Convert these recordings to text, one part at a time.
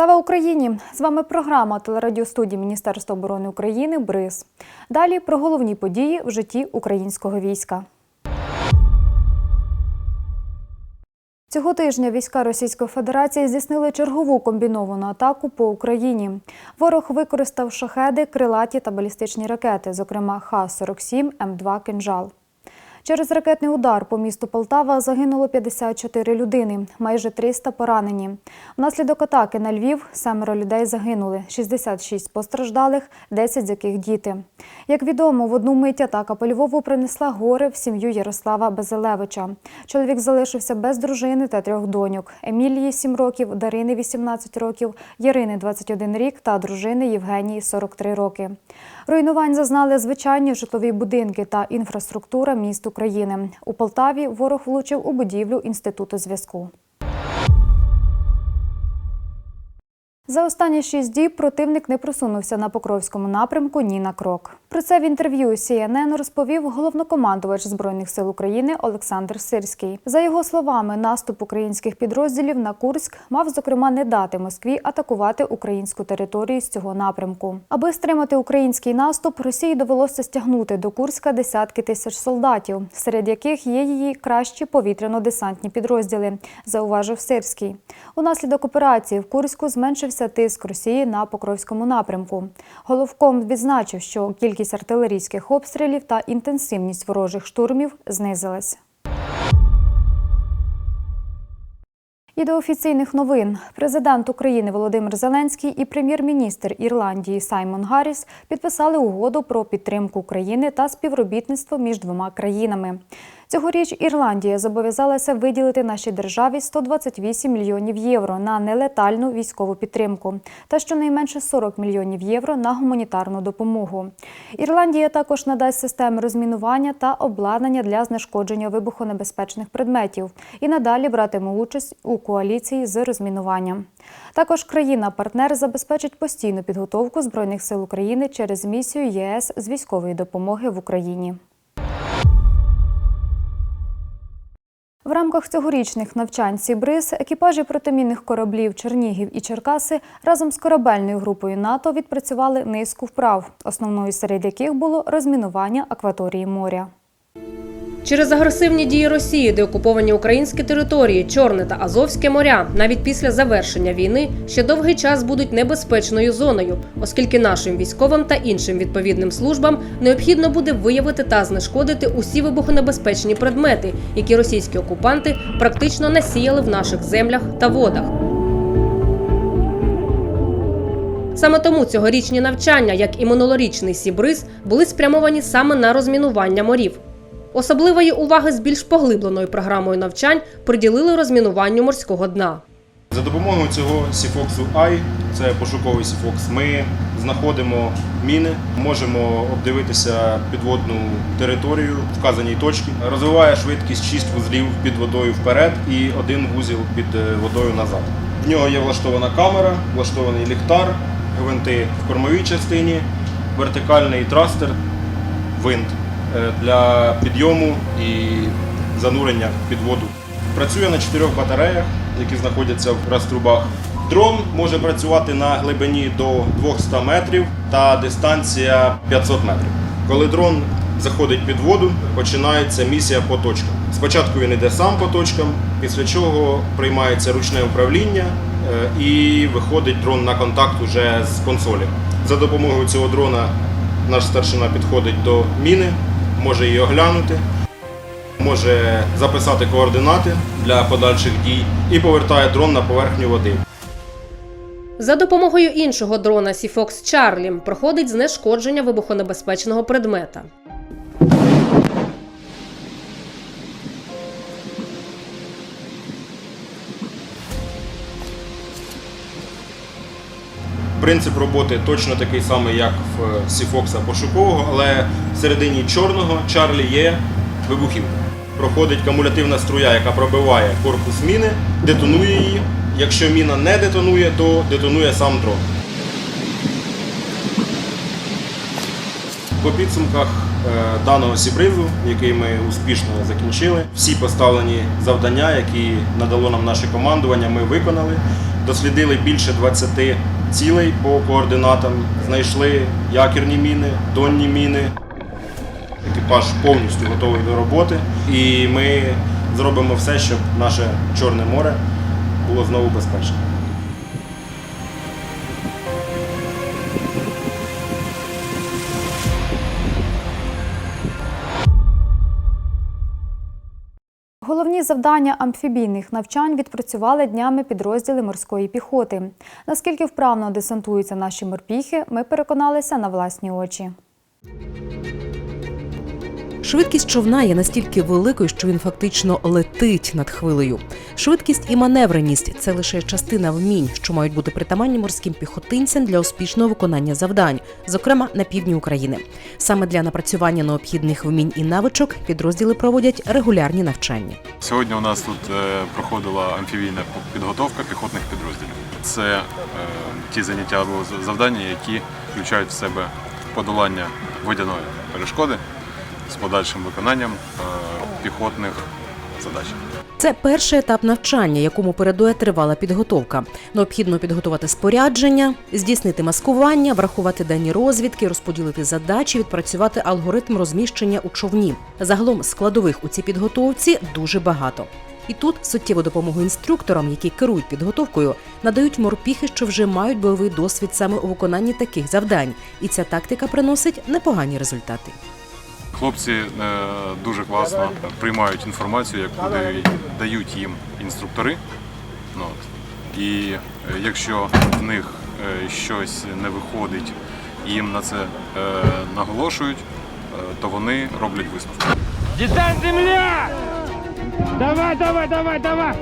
Слава Україні! З вами програма телерадіостудії Міністерства оборони України БРИЗ. Далі про головні події в житті українського війська. Цього тижня війська Російської Федерації здійснили чергову комбіновану атаку по Україні. Ворог використав шахеди, крилаті та балістичні ракети, зокрема Х-47, М2 «Кинжал». Через ракетний удар по місту Полтава загинуло 54 людини, майже 300 поранені. Внаслідок атаки на Львів семеро людей загинули, 66 постраждалих, 10 з яких діти. Як відомо, в одну мить атака по Львову принесла горе в сім'ю Ярослава Безелевича. Чоловік залишився без дружини та трьох доньок: Емілії 7 років, Дарини 18 років, Ярини 21 рік та дружини Євгенії 43 роки. Руйнувань зазнали звичайні житлові будинки та інфраструктура міст України. У Полтаві ворог влучив у будівлю інституту зв'язку. За останні шість діб противник не просунувся на Покровському напрямку ні на крок. Про це в інтерв'ю CNN розповів головнокомандувач Збройних сил України Олександр Сирський. За його словами, наступ українських підрозділів на Курськ мав зокрема не дати Москві атакувати українську територію з цього напрямку. Аби стримати український наступ, Росії довелося стягнути до Курська десятки тисяч солдатів, серед яких є її кращі повітряно-десантні підрозділи, зауважив Сирський. Унаслідок операції в Курську зменшився тиск Росії на Покровському напрямку. Головком відзначив, що кількість артилерійських обстрілів та інтенсивність ворожих штурмів знизилась. І до офіційних новин президент України Володимир Зеленський і прем'єр-міністр Ірландії Саймон Гарріс підписали угоду про підтримку України та співробітництво між двома країнами. Цьогоріч Ірландія зобов'язалася виділити нашій державі 128 мільйонів євро на нелетальну військову підтримку та щонайменше 40 мільйонів євро на гуманітарну допомогу. Ірландія також надасть системи розмінування та обладнання для знешкодження вибухонебезпечних предметів і надалі братиме участь у коаліції з розмінуванням. Також країна-партнер забезпечить постійну підготовку збройних сил України через місію ЄС з військової допомоги в Україні. В рамках цьогорічних навчань Сібриз екіпажі протимінних кораблів Чернігів і Черкаси разом з корабельною групою НАТО відпрацювали низку вправ, основною серед яких було розмінування акваторії моря. Через агресивні дії Росії, де окуповані українські території, Чорне та Азовське моря, навіть після завершення війни ще довгий час будуть небезпечною зоною, оскільки нашим військовим та іншим відповідним службам необхідно буде виявити та знешкодити усі вибухонебезпечні предмети, які російські окупанти практично насіяли в наших землях та водах. Саме тому цьогорічні навчання, як і минулорічний Сібриз, були спрямовані саме на розмінування морів. Особливої уваги з більш поглибленою програмою навчань приділили розмінуванню морського дна. За допомогою цього Сіфоксу Ай, це пошуковий Сіфокс, ми знаходимо міни, можемо обдивитися підводну територію вказаній точці. Розвиває швидкість 6 вузлів під водою вперед і один вузіл під е, водою назад. В нього є влаштована камера, влаштований ліхтар, гвинти в кормовій частині, вертикальний трастер, винт для підйому і занурення під воду. Працює на чотирьох батареях, які знаходяться в раструбах. Дрон може працювати на глибині до 200 метрів та дистанція 500 метрів. Коли дрон заходить під воду, починається місія по точкам. Спочатку він йде сам по точкам, після чого приймається ручне управління е, і виходить дрон на контакт уже з консолі. За допомогою цього дрона наш старшина підходить до міни, може її оглянути, може записати координати для подальших дій і повертає дрон на поверхню води. За допомогою іншого дрона Сіфокс Чарлі проходить знешкодження вибухонебезпечного предмета. Принцип роботи точно такий самий, як в Сіфокса пошукового, але всередині чорного Чарлі є вибухівка. Проходить кумулятивна струя, яка пробиває корпус міни, детонує її. Якщо міна не детонує, то детонує сам дрон. По підсумках е, даного сібризу, який ми успішно закінчили, всі поставлені завдання, які надало нам наше командування, ми виконали. дослідили більше 20 цілей по координатам, знайшли якірні міни, донні міни. Екіпаж повністю готовий до роботи, і ми зробимо все, щоб наше Чорне море було знову безпечним. Головні завдання амфібійних навчань відпрацювали днями підрозділи морської піхоти. Наскільки вправно десантуються наші морпіхи, ми переконалися на власні очі. Швидкість човна є настільки великою, що він фактично летить над хвилею. Швидкість і маневреність це лише частина вмінь, що мають бути притаманні морським піхотинцям для успішного виконання завдань, зокрема на півдні України. Саме для напрацювання необхідних вмінь і навичок підрозділи проводять регулярні навчання. Сьогодні у нас тут е, проходила амфібійна підготовка піхотних підрозділів. Це е, ті заняття або завдання, які включають в себе подолання водяної перешкоди подальшим виконанням е, піхотних задач. Це перший етап навчання, якому передує тривала підготовка. Необхідно підготувати спорядження, здійснити маскування, врахувати дані розвідки, розподілити задачі, відпрацювати алгоритм розміщення у човні. Загалом складових у цій підготовці дуже багато. І тут суттєву допомогу інструкторам, які керують підготовкою, надають морпіхи, що вже мають бойовий досвід саме у виконанні таких завдань, і ця тактика приносить непогані результати. Хлопці е, дуже класно приймають інформацію, яку дають, їм інструктори. Ну. І е, якщо в них е, щось не виходить, їм на це наголошують, то вони роблять висновки. Десант земля! Давай, давай, давай, давай!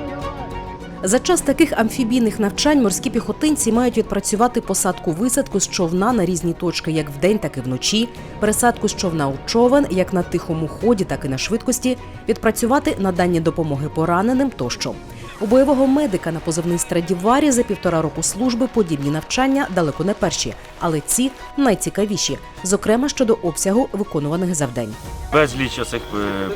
За час таких амфібійних навчань морські піхотинці мають відпрацювати посадку висадку з човна на різні точки, як вдень, так і вночі, пересадку з човна у човен, як на тихому ході, так і на швидкості, відпрацювати надання допомоги пораненим тощо. У бойового медика на позивний Страдіварі за півтора року служби подібні навчання далеко не перші, але ці найцікавіші, зокрема щодо обсягу виконуваних завдань. безліч цих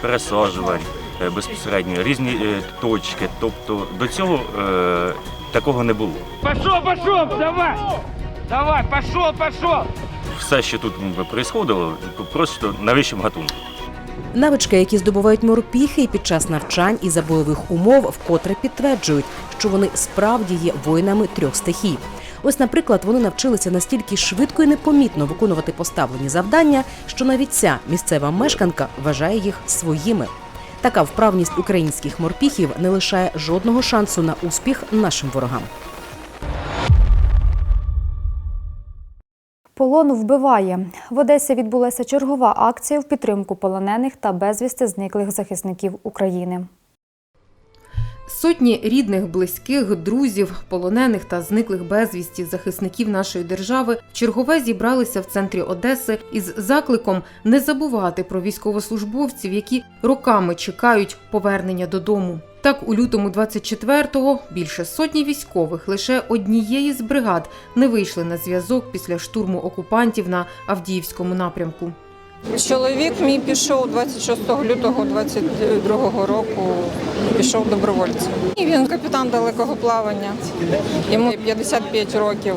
пересаджувань е, безпосередньо, різні е, точки. Тобто до цього е, такого не було. Пошел, пошел, давай! Давай, пошел, пошел! Все, що тут відбувалося, просто на вищому гатунку. Навички, які здобувають морпіхи під час навчань і за бойових умов, вкотре підтверджують, що вони справді є воїнами трьох стихій. Ось, наприклад, вони навчилися настільки швидко і непомітно виконувати поставлені завдання, що навіть ця місцева мешканка вважає їх своїми. Така вправність українських морпіхів не лишає жодного шансу на успіх нашим ворогам. Полон вбиває. В Одесі відбулася чергова акція в підтримку полонених та безвісти зниклих захисників України. Сотні рідних, близьких, друзів, полонених та зниклих безвісті захисників нашої держави чергове зібралися в центрі Одеси із закликом не забувати про військовослужбовців, які роками чекають повернення додому. Так, у лютому 24-го більше сотні військових лише однієї з бригад не вийшли на зв'язок після штурму окупантів на Авдіївському напрямку. Чоловік мій пішов 26 лютого 22 року. Пішов добровольцем. І він капітан далекого плавання. Йому 55 років.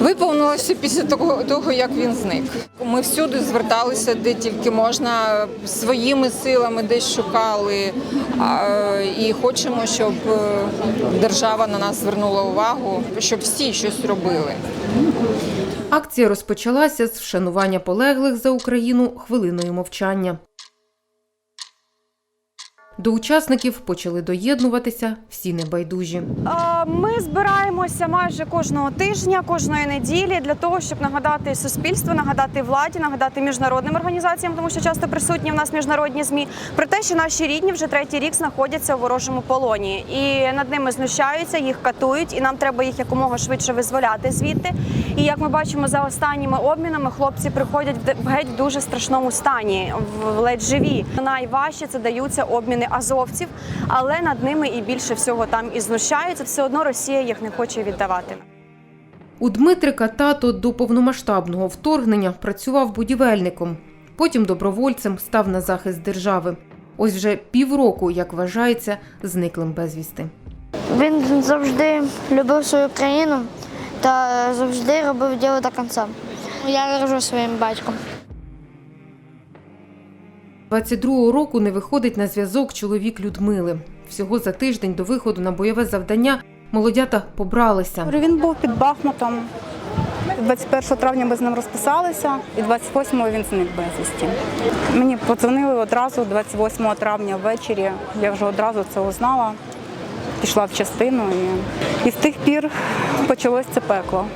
Виповнилося після того, того, як він зник. Ми всюди зверталися, де тільки можна, своїми силами десь шукали. І хочемо, щоб е, держава на нас звернула увагу, щоб всі щось робили. Акція розпочалася з вшанування полеглих за Україну хвилиною мовчання. До учасників почали доєднуватися всі небайдужі. Ми збираємося майже кожного тижня, кожної неділі для того, щоб нагадати суспільству, нагадати владі, нагадати міжнародним організаціям, тому що часто присутні в нас міжнародні змі, про те, що наші рідні вже третій рік знаходяться у ворожому полоні, і над ними знущаються, їх катують, і нам треба їх якомога швидше визволяти звідти. І як ми бачимо за останніми обмінами, хлопці приходять в де- в дуже страшному стані, в ледь живі. Найважче це даються обміни азовців, але над ними і більше всього там і знущаються. Все одно Росія їх не хоче віддавати. У Дмитрика тато до повномасштабного вторгнення працював будівельником. Потім добровольцем став на захист держави. Ось вже півроку, як вважається, зниклим безвісти. Він завжди любив свою країну та завжди робив діло до кінця. Я горжусь своїм батьком. 22-го року не виходить на зв'язок чоловік Людмили. Всього за тиждень до виходу на бойове завдання молодята побралися. Він був під Бахмутом. 21 травня ми з ним розписалися, і 28-го він зник безвісті. Мені подзвонили одразу 28 травня ввечері. Я вже одразу це узнала, пішла в частину і, і з тих пір почалось це пекло.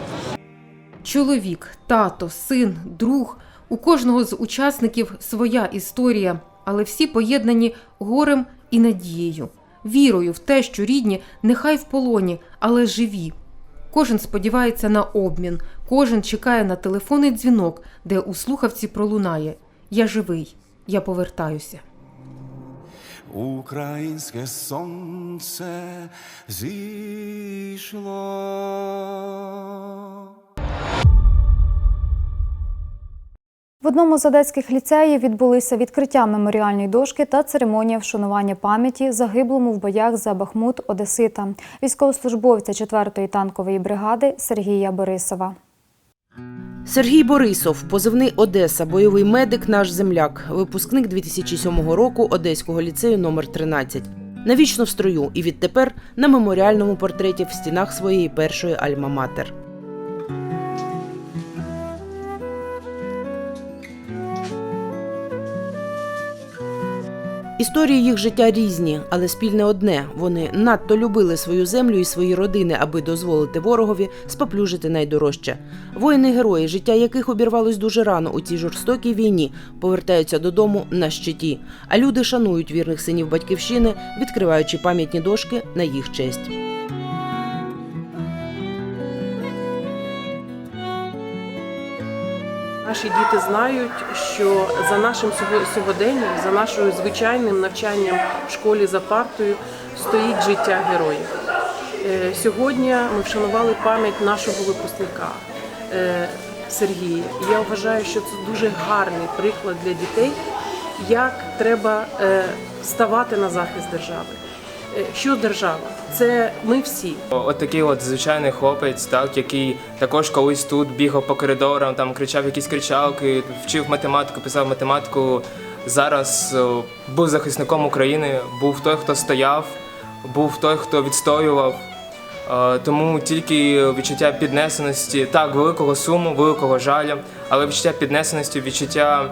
Чоловік, тато, син, друг. У кожного з учасників своя історія, але всі поєднані горем і надією, вірою в те, що рідні нехай в полоні, але живі. Кожен сподівається на обмін, кожен чекає на телефонний дзвінок, де у слухавці пролунає Я живий, я повертаюся. Українське сонце зійшло. Одному з одеських ліцеїв відбулися відкриття меморіальної дошки та церемонія вшанування пам'яті загиблому в боях за Бахмут Одесита, військовослужбовця 4-ї танкової бригади Сергія Борисова. Сергій Борисов, позивний Одеса, бойовий медик, наш земляк, випускник 2007 року Одеського ліцею номер 13 Навічно в строю і відтепер на меморіальному портреті в стінах своєї першої альма-матер. Історії їх життя різні, але спільне одне: вони надто любили свою землю і свої родини, аби дозволити ворогові споплюжити найдорожче. Воїни-герої, життя яких обірвалось дуже рано у цій жорстокій війні, повертаються додому на щиті. А люди шанують вірних синів батьківщини, відкриваючи пам'ятні дошки на їх честь. Наші діти знають, що за нашим сього- сьогоденням, за нашою звичайним навчанням в школі за партою стоїть життя героїв. Е, Сьогодні ми вшанували пам'ять нашого випускника е, Сергія. Я вважаю, що це дуже гарний приклад для дітей, як треба е, ставати на захист держави. Е, Що держава? Це ми всі. От такий от звичайний хлопець, так, який також колись тут бігав по коридорам, там кричав якісь кричалки, вчив математику, писав математику. Зараз був захисником України, був той, хто стояв, був той, хто відстоював. Е, Тому тільки відчуття піднесеності, так, великого суму, великого жалю, але відчуття піднесеності, відчуття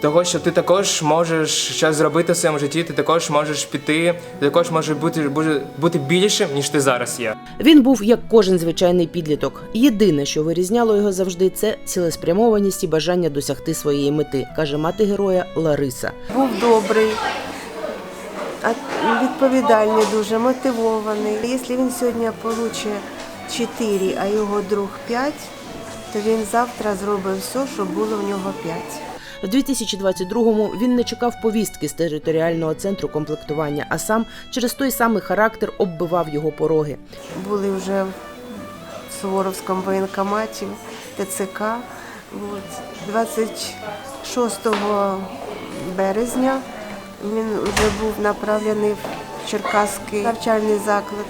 того, що ти також можеш щось зробити в своєму житті, ти також можеш піти, ти також можеш бути, бути, більшим, ніж ти зараз є. Він був як кожен звичайний підліток. Єдине, що вирізняло його завжди, це цілеспрямованість і бажання досягти своєї мети, каже мати героя Лариса. Був добрий, а- відповідальний, дуже мотивований. Якщо він сьогодні отримає 4, а його друг 5, то він завтра зробить все, щоб було в нього 5. В 2022-му він не чекав повістки з територіального центру комплектування, а сам через той самий характер оббивав його пороги. Були вже в Суворовському воєнкоматі ТЦК. 26 березня він вже був направлений в Черкаський навчальний заклад.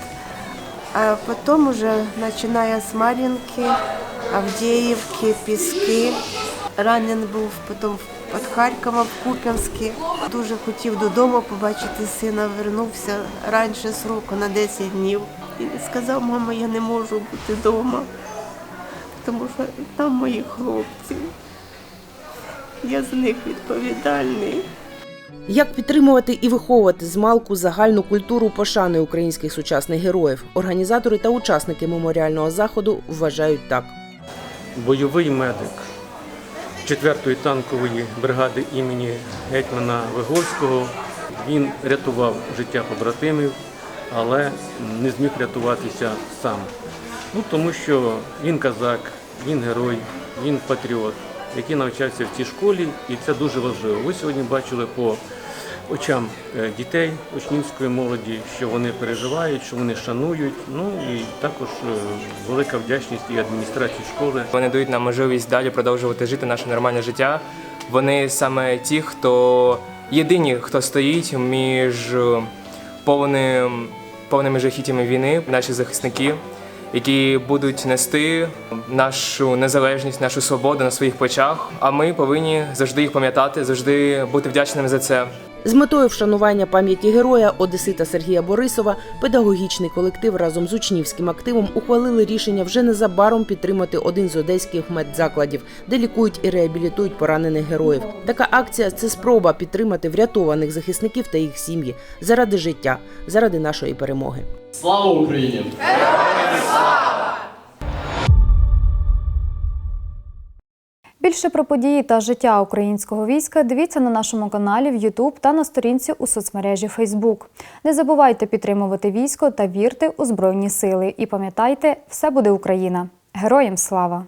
А потім вже починає з Мар'їнки, Авдіївки, Піски. Ранен був потім під Харковом, в Куп'янську. Дуже хотів додому побачити сина, вернувся раніше сроку на 10 днів. І сказав, мама, я не можу бути вдома, тому що там мої хлопці. Я за них відповідальний. Як підтримувати і виховувати з малку загальну культуру пошани українських сучасних героїв? Організатори та учасники меморіального заходу вважають так. бойовий медик 4-ї танкової бригади імені гетьмана Виговського. Він рятував життя побратимів, але не зміг рятуватися сам. Ну, тому що він казак, він герой, він патріот, який навчався в цій школі, і це дуже важливо. Ви сьогодні бачили по очам е, дітей, учнівської молоді, що вони переживають, що вони шанують. Ну і також е, велика вдячність і адміністрації школи. Вони дають нам можливість далі продовжувати жити наше нормальне життя. Вони саме ті, хто єдині, хто стоїть між повним повними жахіттями війни, наші захисники, які будуть нести нашу незалежність, нашу свободу на своїх плечах. А ми повинні завжди їх пам'ятати, завжди бути вдячними за це. З метою вшанування пам'яті героя Одесита Сергія Борисова педагогічний колектив разом з учнівським активом ухвалили рішення вже незабаром підтримати один з одеських медзакладів, де лікують і реабілітують поранених героїв. Така акція це спроба підтримати врятованих захисників та їх сім'ї заради життя, заради нашої перемоги. Слава Україні! Більше про події та життя українського війська дивіться на нашому каналі в YouTube та на сторінці у соцмережі Facebook. Не забувайте підтримувати військо та вірте у Збройні Сили. І пам'ятайте, все буде Україна! Героям слава!